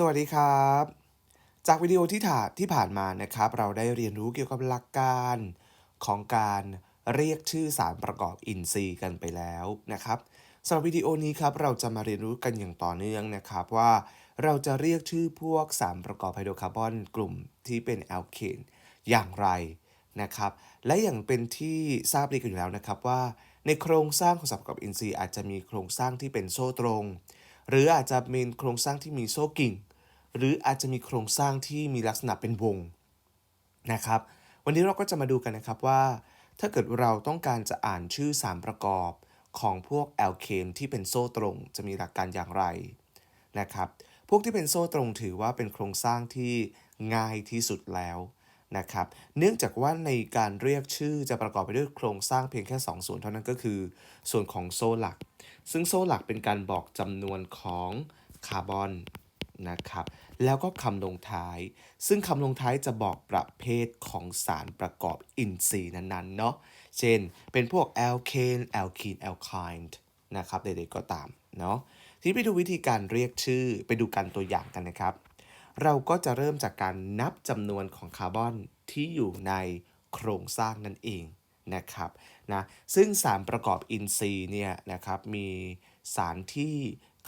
สวัสดีครับ จากวิดีโอที่ถ่าที่ผ่านมานะครับ เราได้เรียนรู้เกี่ยวกับหลักการของการเรียกชื่อสารประกอบอินทรีย์กันไปแล้วนะครับสำหรับวิดีโอนี้ครับเราจะมาเรียนรู้กันอย่างต่อเนื่องนะครับว่าเราจะเรียกชื่อพวกสารประกอบไฮโดรคาร์บอนกลุ่มที่เป็นแอลเคนอย่างไรนะครับ และอย่างเป็นที่ทราบดีกันอยู่แล้วนะครับว่า ในโครงสร้างของสารประกอบอินทรีย์อาจจะมีโครงสร้างที่เป็นโซ่ตรงหรืออาจจะมีโครงสร้างที่มีโซ่กิ่ง หรืออาจจะมีโครงสร้างที่มีลักษณะเป็นวงนะครับ วันนี้เราก็จะมาดูกันนะครับว่า ถ้าเกิดเราต้องการจะอ่านชื่อสารประกอบของพวกแอลเคนที่เป็นโซ่ตรงจะมีหลักการอย่างไรนะครับ พวกที่เป็นโซ่ตรงถือว่าเป็นโครงสร้างที่ง่ายที่สุดแล้วนะครับ เนื่องจากว่าในการเรียกชื่อจะประกอบไปด้วยโครงสร้างเพียงแค่ 2 ส่วนเท่านั้นก็คือ ส่วนของโซ่หลัก ซึ่งโซ่หลักเป็นการบอกจำนวนของคาร์บอน นะครับ แล้วก็คำลงท้าย ซึ่งคำลงท้ายจะบอกประเภทของสารประกอบอินทรีย์นั้นๆเนาะ เช่น เป็นพวกแอลเคนแอลคีนแอลไคน์นะครับใดๆก็ตามเนาะ ทีนี้ไปดูวิธีการเรียกชื่อไปดูกันตัวอย่างกันนะครับ เราก็จะเริ่มจากการนับจำนวนของคาร์บอนที่อยู่ในโครงสร้างนั่นเอง นะครับนะซึ่งสารประกอบอินทรีย์เนี่ยนะครับมีสารที่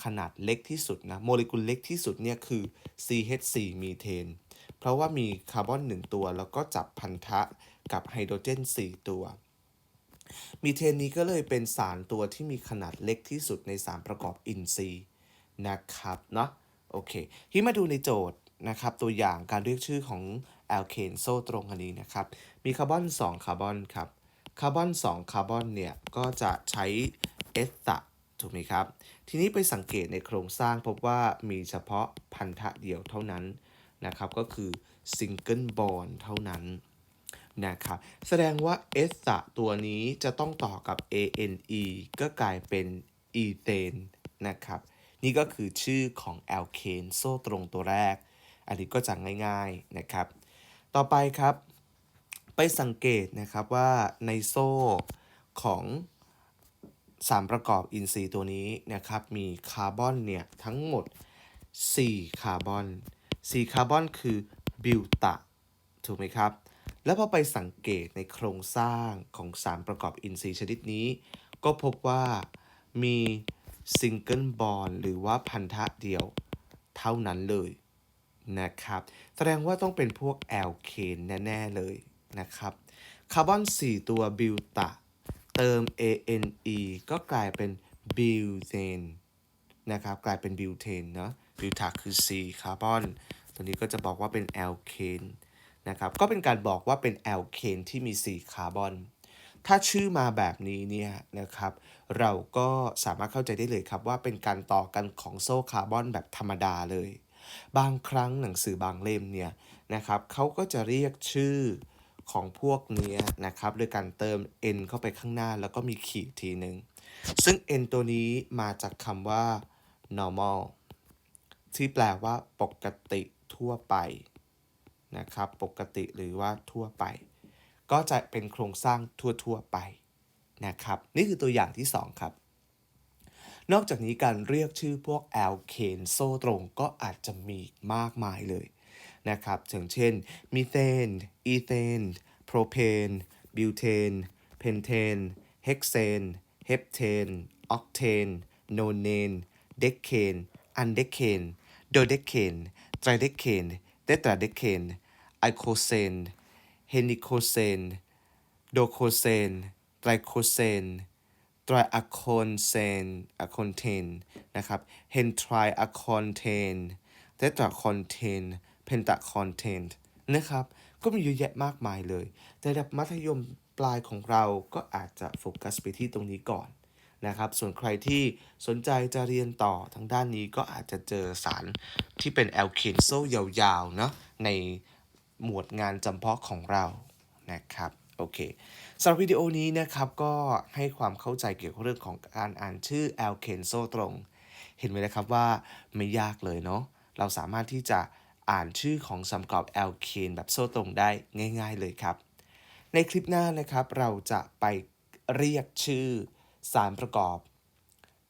ขนาดเล็กที่สุดนะโมเลกุลเล็กที่สุดเนี่ยคือ CH4 มีเทน เพราะว่ามีคาร์บอน1ตัว แล้วก็จับพันธะกับไฮโดรเจน 4 ตัว มีเทนนี้ก็เลยเป็นสารตัวที่มีขนาดเล็กที่สุดในสารประกอบอินทรีย์นะครับเนาะโอเค ที่มาดูในโจทย์นะครับตัวอย่างการเรียกชื่อของแอลเคนโซ่ตรงอันนี้นะครับ มีคาร์บอน 2 คาร์บอนครับ คาร์บอน2คาร์บอนเนี่ย ก็จะใช้เอสตะถูกไหมครับ ทีนี้ไปสังเกตในโครงสร้างพบว่ามีเฉพาะพันธะเดียวเท่านั้นนะครับ ก็คือซิงเกิลบอลเท่านั้นนะครับแสดงว่าเอสตะตัวนี้จะต้องต่อกับ ANE ก็กลายเป็นอีเทนนะครับนี่ก็คือชื่อของแอลเคนโซ่ตรงตัวแรก อันนี้ก็จะง่ายๆนะครับ ต่อไปครับ ไปสังเกตนะครับว่าในโซ่ของสารประกอบอินทรีย์ตัวนี้นะครับมีคาร์บอนเนี่ยทั้งหมด 4 คาร์บอน 4 คาร์บอนคือบิวตะถูกไหมครับ แล้วพอไปสังเกตในโครงสร้างของสารประกอบอินทรีย์ชนิดนี้ ก็พบว่ามีซิงเกิลบอลหรือว่าพันธะเดียวเท่านั้นเลยนะครับ แสดงว่าต้องเป็นพวกแอลเคนแน่ ๆ เลย นะครับคาร์บอน 4 ตัวบิวตะ เติม ane ก็กลายเป็นบิวเทนนะครับกลายเป็นบิวเทนเนาะบิวตาคือ4คาร์บอน ตัวนี้ก็จะบอกว่าเป็นแอลเคนนะครับก็เป็นการบอกว่าเป็นแอลเคนที่มี 4 คาร์บอน ถ้าชื่อมาแบบนี้เนี่ยนะครับ เราก็สามารถเข้าใจได้เลยครับว่าเป็นการต่อกันของโซ่คาร์บอนแบบธรรมดาเลย บางครั้งหนังสือบางเล่มเนี่ยนะครับเขาก็จะเรียกชื่อ ของพวกนี้นะครับโดยการเติม n เข้าไปข้างหน้าแล้วก็มีขีดทีหนึ่งซึ่ง n ตัวนี้มาจากคำว่า normal ที่แปลว่าปกติทั่วไปนะครับปกติหรือว่าทั่วไป ก็จะเป็นโครงสร้างทั่วๆไปนะครับนี่คือตัวอย่างที่ 2 ครับ นอกจากนี้การเรียกชื่อพวกแอลเคนโซ่ตรงก็อาจจะมีมากมายเลย นะครับอย่างเช่นมีเทนอีเทนโพรเพนบิวเทนเพนเทนเฮกเซนเฮปเทนออกเทนโนเนนเดคเคนอันเดคเคนโดเดคเคนไตรเดคเคนเตตราเดคเคนไอโคเซนเฮนิโคเซนโดโคเซนไตรโคเซนไตรอะคอนเซนอะคอนเทนนะครับเฮนไตรอะคอนเทนเตตราคอนเทน pentacontent นะครับ ก็มีเยอะแยะมากมายเลยแต่ระดับมัธยมปลายของเราก็อาจจะโฟกัสไปที่ตรงนี้ก่อนนะครับ ส่วนใครที่สนใจจะเรียนต่อทางด้านนี้ก็อาจจะเจอสารที่เป็นแอลเคนโซยาวๆเนาะในหมวดงานจำเพาะของเรานะครับโอเคสำหรับวิดีโอนี้นะครับก็ให้ความเข้าใจเกี่ยวกับเรื่องของการอ่านชื่อแอลเคนโซตรง เห็นไหมนะครับว่าไม่ยากเลยเนาะเราสามารถที่จะ อ่านชื่อของสารประกอบแอลเคนแบบโซ่ตรงได้ง่าย ๆเลยครับ ในคลิปหน้านะครับเราจะไปเรียกชื่อสารประกอบ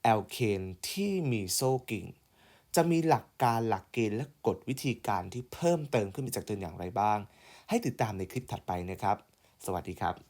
แอลเคนที่มีโซ่กิ่ง จะมีหลักการหลักเกณฑ์และกฎวิธีการที่เพิ่มเติมขึ้นมาจากเดิมอย่างไรบ้าง ให้ติดตามในคลิปถัดไปนะครับ สวัสดีครับ